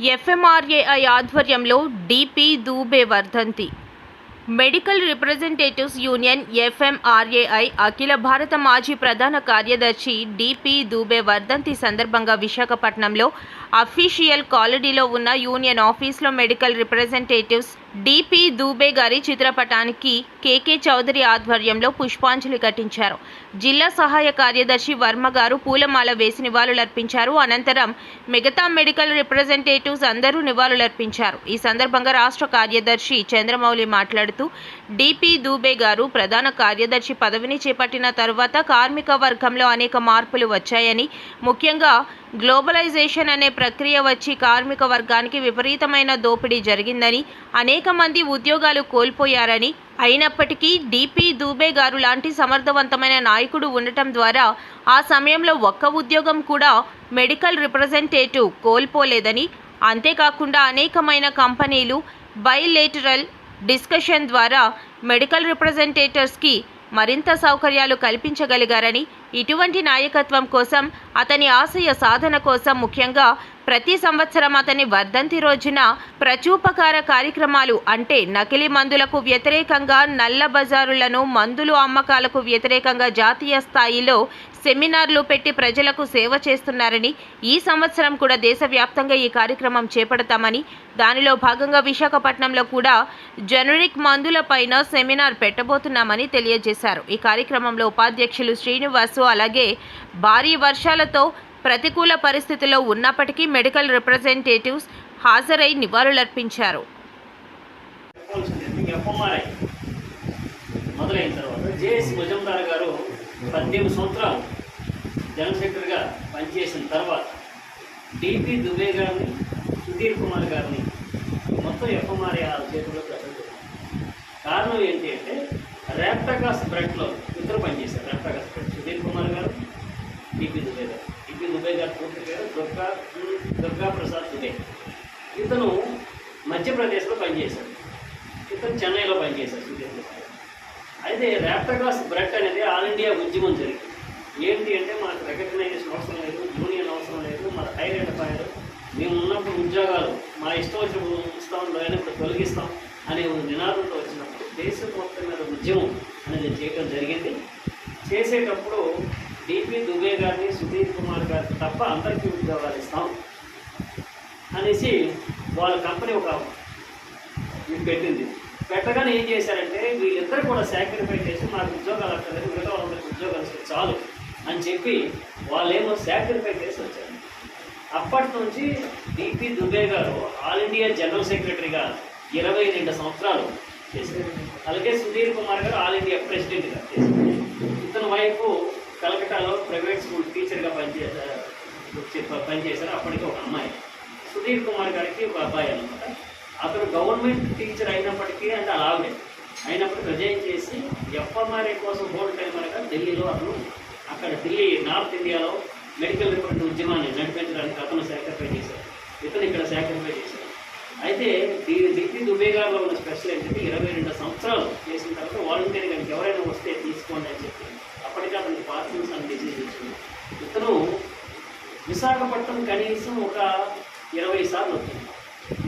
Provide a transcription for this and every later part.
ఎఫ్ఎంఆర్ఏఐ ఆధ్వర్యంలో డిపి దూబే వర్ధంతి. Medical representatives union FMRAI అఖిల భారత మాజీ ప్రధాన కార్యదర్శి డిపి దూబే వర్ధంతి సందర్భంగా విశాఖపట్నంలో అఫీషియల్ కాలనీలో ఉన్న యూనియన్ ఆఫీస్లో మెడికల్ రిప్రజెంటేటివ్స్ డిపి దూబే గారి చిత్రపటానికి కేకే చౌదరి ఆధ్వర్యంలో పుష్పాంజలి ఘటించారు. జిల్లా సహాయ కార్యదర్శి వర్మ గారు పూలమాల వేసి నివాళులర్పించారు. అనంతరం మిగతా మెడికల్ రిప్రజెంటేటివ్స్ అందరూ నివాళులర్పించారు. ఈ సందర్భంగా రాష్ట్ర కార్యదర్శి చంద్రమౌళి మాట్లాడుతూ డిపి దూబే గారు ప్రధాన కార్యదర్శి పదవిని చేపట్టిన తర్వాత కార్మిక వర్గంలో అనేక మార్పులు వచ్చాయని ముఖ్యంగా గ్లోబలైజేషన్ అనే ప్రక్రియ వచ్చి కార్మిక వర్గానికి విపరీతమైన దోపిడీ జరిగిందని అనేక మంది ఉద్యోగాలు కోల్పోయారని అయినప్పటికీ డిపి దూబే గారు లాంటి సమర్థవంతమైన నాయకుడు ఉండటం ద్వారా ఆ సమయంలో ఒక్క ఉద్యోగం కూడా మెడికల్ రిప్రజెంటేటివ్ కోల్పోలేదని అంతేకాకుండా అనేకమైన కంపెనీలు బైలేటరల్ డిస్కషన్ ద్వారా మెడికల్ రిప్రజెంటేటర్స్కి మరింత సౌకర్యాలు కల్పించగలిగారని ఇటువంటి నాయకత్వం కోసం అతని ఆశయ సాధన కోసం ముఖ్యంగా ప్రతి సంవత్సరం అతని వర్ధంతి రోజున ప్రచూపకార కార్యక్రమాలు అంటే నకిలీ మందులకు వ్యతిరేకంగా నల్ల బజారులను మందులు అమ్మకాలకు వ్యతిరేకంగా జాతీయ స్థాయిలో సెమినార్లు పెట్టి ప్రజలకు సేవ చేస్తున్నారని ఈ సంవత్సరం కూడా దేశవ్యాప్తంగా ఈ కార్యక్రమం చేపడతామని దానిలో భాగంగా విశాఖపట్నంలో కూడా జనరిక్ మందులపైన సెమినార్ పెట్టబోతున్నామని తెలియజేశారు. ఈ కార్యక్రమంలో ఉపాధ్యక్షులు శ్రీనివాసు అలాగే భారీ వర్షాలతో ప్రతికూల పరిస్థితిలో ఉన్నప్పటికీ మెడికల్ రిప్రజెంటేటివ్స్ హాజరై నివాళులర్పించారు. చెప్పాల్సింది మొదలైన తర్వాత జేఎస్ ముజందార్ గారు పద్దెనిమిది సంవత్సరాలు జనరల్ సెక్రటరీగా పనిచేసిన తర్వాత డిపి దుబే గారిని సుధీర్ కుమార్ గారిని మొత్తం ఎఫ్ఎంఆర్ఐ ఆ చేతుల్లో పెట్టడం కారణం ఏంటి అంటే ర్యాప్టకాస్ బ్రెడ్లో ఇద్దరు పనిచేశారు. ర్యాప్టకాస్ బ్రెడ్ సుధీర్ కుమార్ గారు డిపి దుబే గారు. డిపి దుబే పూర్తి పేరు దుర్గా దుర్గా ప్రసాద్ దుబే. ఇతను మధ్యప్రదేశ్లో పనిచేశాడు. ఇతను చెన్నైలో పనిచేశాడు సుధీర్ అయితే ర్యాప్టగ్లాస్ బ్రెడ్ అనేది ఆల్ ఇండియా ఉద్యమం జరిగింది. ఏంటి అంటే మనకు రికగ్నైజేషన్ అవసరం లేదు యూనియన్ అవసరం లేదు మన ఐడెంటిఫైర్ మేము ఉన్నప్పుడు ఉద్యోగాలు మా ఇష్టం వచ్చినప్పుడు ఇస్తాం లేనప్పుడు తొలగిస్తాం అనే ఒక నినాదంతో వచ్చినప్పుడు దేశం మొత్తం మీద ఉద్యమం అనేది చేయడం జరిగింది. చేసేటప్పుడు డిపి దుబే గారిని సుధీర్ కుమార్ గారికి తప్ప అందరికీ ఉద్యోగాలు ఇస్తాం అనేసి వాళ్ళ కంపెనీ ఒక ఇది పెట్టింది. పెట్టగానే ఏం చేశారంటే వీళ్ళిద్దరు కూడా సాక్రిఫై చేసి మాకు ఉద్యోగాలు అక్కర్లేదు మిగతా వాళ్ళకి ఉద్యోగాలు ఇస్తే చాలు అని చెప్పి వాళ్ళేమో సాక్రిఫై చేసి వచ్చారు. అప్పటి నుంచి డిపి దుబే గారు ఆల్ ఇండియా జనరల్ సెక్రటరీగా ఇరవై రెండు సంవత్సరాలు చేశారు. అలాగే సుధీర్ కుమార్ గారు ఆల్ ఇండియా ప్రెసిడెంట్గా చేశారు. ఇతని వైపు కలకటాలో ప్రైవేట్ స్కూల్ టీచర్గా పనిచేశారు పనిచేశారు. అప్పటికి ఒక అమ్మాయి. సుధీర్ కుమార్ గారికి ఒక అబ్బాయి అనమాట అతను గవర్నమెంట్ టీచర్ అయినప్పటికీ అంటే అలాగే. అయినప్పటికీ రిజైన్ చేసి ఎఫ్ఎంఆర్ఏ కోసం హోల్డ్ టైం అనగా ఢిల్లీలో అతను అక్కడ ఢిల్లీ నార్త్ ఇండియాలో మెడికల్ రిపోర్ట్ ఉద్యమాన్ని నడిపించడానికి అతను సాక్రిఫై చేశారు ఇతను ఇక్కడ సాక్రిఫై చేశారు అయితే దీని దిగ్గి దుబేగాలో ఉన్న స్పెషల్ ఏంటంటే ఇరవై రెండు సంవత్సరాలు చేసిన తర్వాత వాలంటీర్ కనుక ఎవరైనా వస్తే తీసుకోండి అని చెప్పి అప్పటికే అతనికి పార్కిన్స్ అని డిసీజ్ వచ్చింది ఇతను విశాఖపట్నం కనీసం ఒక ఇరవై సార్లు వచ్చింది.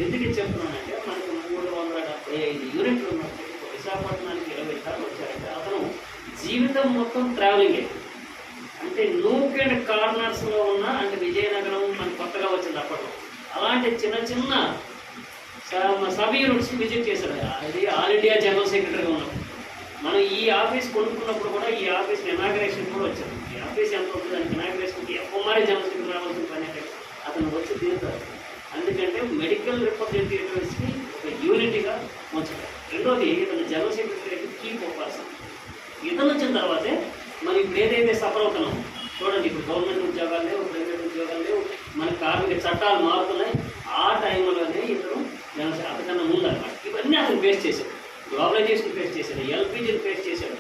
ఎందుకు చెప్తున్నానంటే మనకు మూడు వందల డెబ్బై ఐదు యూనిట్లు ఉన్నప్పటికీ విశాఖపట్నానికి ఇరవై సార్లు వచ్చారంటే అతను జీవితం మొత్తం ట్రావెలింగ్ అంటే నూక్ అండ్ కార్నర్స్లో ఉన్న అంటే విజయనగరం మనకు కొత్తగా వచ్చింది అప్పట్లో. అలాంటి చిన్న చిన్న స- సబ్ యూనిట్స్ విజిట్ చేశాడు. అది ఆల్ ఇండియా జనరల్ సెక్రటరీగా ఉన్నప్పుడు మనం ఈ ఆఫీస్ కొనుక్కున్నప్పుడు కూడా ఈ ఆఫీస్ ఇనాగ్రేషన్ కూడా వచ్చాడు. ఈ ఆఫీస్ ఎంత ఉంటుంది దానికి ఇనాగ్రేషన్కి ఎఫ్ఎంఆర్ఏ జనరల్ సెక్రటరీ రావాల్సిన పని అంటే అతను వచ్చి తీరుతారు అందుకంటే మెడికల్ రిప్రజెంటేటివ్స్కి ఒక యూనిటీగా ఉంచారు రెండోది ఇతను జనరల్ సెక్రటరీకి కీ పర్సన్. ఇతను వచ్చిన తర్వాతే మనం ఇప్పుడు ఏదైతే సఫర్ అవుతున్నాం చూడండి ఇప్పుడు గవర్నమెంట్ ఉద్యోగాలు లేవు ప్రైవేట్ ఉద్యోగాలు లేవు మన కార్మిక చట్టాలు మారుతున్నాయి ఆ టైంలోనే ఇతను జనసేన అంతకన్నా ముందు అనమాట ఇవన్నీ అతను ఫేస్ చేశాడు గ్లోబలైజేషన్ ఫేస్ చేశాడు ఎల్పిజిని ఫేస్ చేశాడు.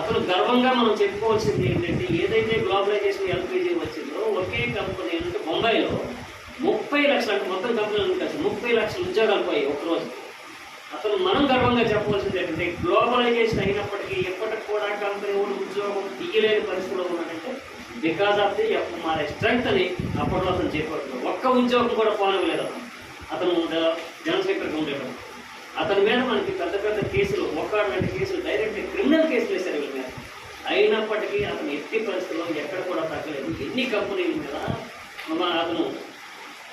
అతను గర్వంగా మనం చెప్పుకోవాల్సింది ఏంటంటే ఏదైతే గ్లోబలైజేషన్ ఎల్పిజి వచ్చిందో ఒకే కంపెనీ అంటే బొంబాయిలో ముప్పై లక్షల మొత్తం కంపెనీలు కలిసి ముప్పై లక్షల ఉద్యోగాలు పోయాయి ఒక్కరోజు అసలు మనం గర్వంగా చెప్పవలసింది ఏంటంటే గ్లోబలైజేషన్ అయినప్పటికీ ఎప్పటికి కూడా కంపెనీ కూడా ఉద్యోగం తీయలేని పరిస్థితిలో ఉన్నాడంటే because of the FMRI strength అని అప్పట్లో అతను చెప్పాడు. ఒక్క ఉద్యోగం కూడా పోనవలేదు అతను. అతను ద- ఉండేవాడు. అతని మీద మనకి కేసులు ఒక్క రెండు కేసులు డైరెక్ట్ క్రిమినల్ కేసులు వేశారు వీళ్ళ మీద. అయినప్పటికీ అతను ఎట్టి పరిస్థితుల్లో ఎక్కడ కూడా తగ్గలేదు ఎన్ని కంపెనీల మీద మన అతను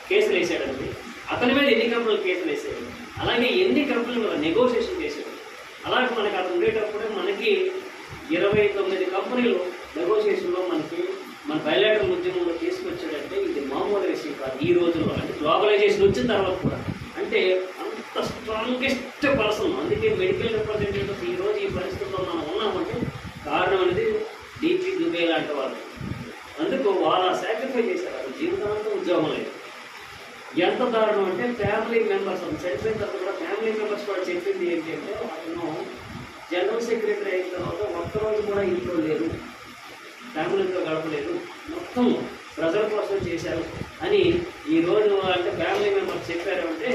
కేసులు వేసాడండి అతని మీద ఎన్ని కంపెనీలు కేసులు వేసాడు అలాగే ఎన్ని కంపెనీల మీద నెగోషియేషన్ చేశాడు? అలాగే మనకి అతను ఉండేటప్పుడు మనకి ఇరవై తొమ్మిది కంపెనీలు నెగోషియేషన్లో మనకి మన బయలాటల్ ఉద్యమంలో తీసుకొచ్చాడంటే ఇది మామూలు విషయం కాదు ఈ రోజుల్లో అంటే గ్లోబలైజేషన్ వచ్చిన తర్వాత కూడా. అంటే స్ట్రాంగెస్ట్ పర్సన్ అందుకే మెడికల్ రిప్రజెంటేటివ్స్ ఈ రోజు ఈ పరిస్థితుల్లో మనం ఉన్నామంటే కారణం అనేది డీపీ దుబే లాంటి వాళ్ళు. అందుకు వాళ్ళ సాక్రిఫై చేశారు. అసలు జీవితాంతం ఉద్యోగం లేదు. ఎంత దారుణం అంటే ఫ్యామిలీ మెంబర్స్ చనిపోయిన తర్వాత కూడా ఫ్యామిలీ మెంబర్స్ కూడా చెప్పింది ఏంటంటే అతను జనరల్ సెక్రటరీ అయిన తర్వాత ఒక్కరోజు కూడా ఇంట్లో లేదు ఫ్యామిలీతో గడపలేదు. మొత్తం ప్రజల కోసం చేశారు. అని ఈ రోజు అంటే ఫ్యామిలీ మెంబర్స్ చెప్పారు అంటే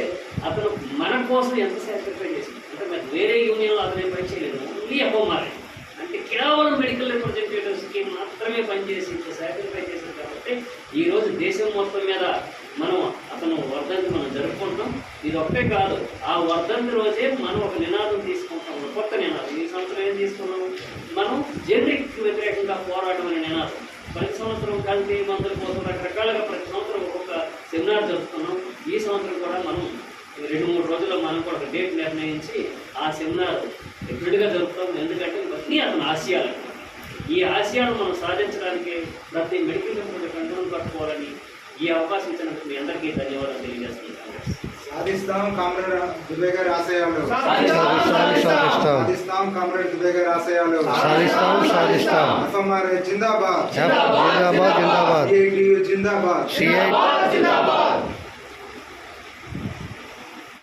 అతను మన కోసం ఎంత సాక్రిఫై చేసింది అంటే మరి వేరే యూనియన్లో అతనే పని చేయలేదు. ఓన్లీ అబ్బమ్మారే అంటే కేవలం మెడికల్ రిప్రజెంటేటివ్స్కి మాత్రమే పనిచేసి ఇంత సాక్రిఫై చేశారు కాబట్టి ఈరోజు దేశం మొత్తం మీద మనం అతను వర్ధంతి మనం జరుపుకుంటాం ఇది ఒక్కటే కాదు. ఆ వర్ధంతి రోజే మనం ఒక నినాదం తీసుకుంటాం ఒక కొత్త నినాదం. ఈ సంవత్సరం ఏం తీసుకున్నాము మనం జనరిక్ వ్యతిరేకంగా పోరాటం అనే నినాదం. ప్రతి సంవత్సరం కలిసి మందుల కోసం రకరకాలుగా ప్రతి సంవత్సరం ఒక్కొక్క సెమినార్ జరుపుతున్నాం ఈ సంవత్సరం కూడా మనం రెండు మూడు రోజుల్లో మనం కూడా ఒక డేట్ నిర్ణయించి ఆ సెమినార్ ఎప్పుడుగా జరుపుతాం. ఎందుకంటే ఇవన్నీ అతని ఆశయాలు. ఈ ఆశయాలను మనం సాధించడానికి ప్రతి మెడికల్ రిపోర్ట్ కంట్రోల్ పట్టుకోవాలని ఈ అవకాశం ఇచ్చినందుకు మీ అందరికీ ధన్యవాదాలు తెలియజేస్తున్నాను. సాధిస్తాం కామ్రేడ్ దుబే గారి ఆశయాలు. సాధిస్తాం సాధిస్తాం. సాధిస్తాం కామ్రేడ్ దుబే గారి ఆశయాలు. సాధిస్తాం సాధిస్తాం. ఎఫ్ఎంఆర్ఐ జిందాబాద్. జిందాబాద్ జిందాబాద్.